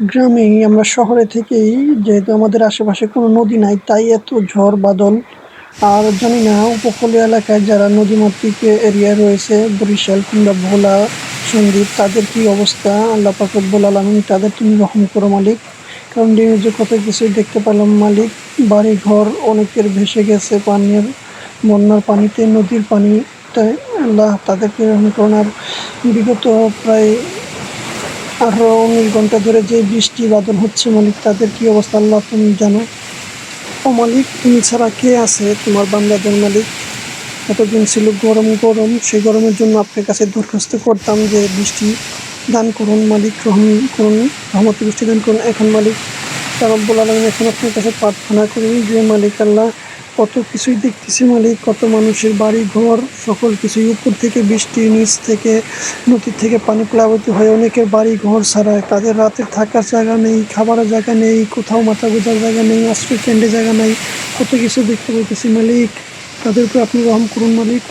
গ্রামেই আমরা শহরে থেকেই, যেহেতু আমাদের আশেপাশে কোনো নদী নাই, তাই এত ঝড়, বাদল, আর জানি না উপকূলীয় এলাকায় যারা নদীমাতৃক এরিয়া রয়েছে, বরিশাল কিংবা ভোলা সন্দ্বীপ তাদের কি অবস্থা? আল্লাহ পাক রব্বুল আলমিন তাদের তুমি রহম করো মালিক। কারণ নিউজে কত কিছুই দেখতে পেলাম মালিক বাড়ি ঘর অনেকের ভেসে গেছে পানির, বন্যার পানিতে, নদীর পানিতে, আল্লাহ তাদেরকে রহম করুন। আর বিগত প্রায় আঠারো উনিশ ঘণ্টা ধরে যে বৃষ্টি বাদল হচ্ছে, মালিক, তাদের কি অবস্থা? আল্লাহ তুমি জানো। ও মালিক, তুমি ছাড়া কে আছে? তোমার বান্দাদের মালিক। এতদিন ছিল গরম গরম। সেই গরমের জন্য আপনার কাছে দরখাস্ত করতাম যে বৃষ্টি দান করুন, মালিক, রহম করুন, রহমত বৃষ্টি দান করুন। এখন মালিক রব্বুল আলমিন এখন আপনার কাছে প্রার্থনা করি যে, মালিক আল্লাহ কত কিছুই দেখতেছি মালিক, কত মানুষের বাড়ি, ঘর, সকল কিছুই। উপর থেকে বৃষ্টি, নিচ থেকে নদীর থেকে পানি প্লাবিত হয়ে অনেকের বাড়ি, ঘর ছাড়া। তাদের রাতে থাকার জায়গা নেই, খাবারের জায়গা নেই, কোথাও মাথা গোজার জায়গা নেই, আশ্রয় কেন্দ্রে জায়গা নেই। কত কিছু দেখতে পাইতেছি মালিক। তাদের উপর আপনি রহম করুন মালিক।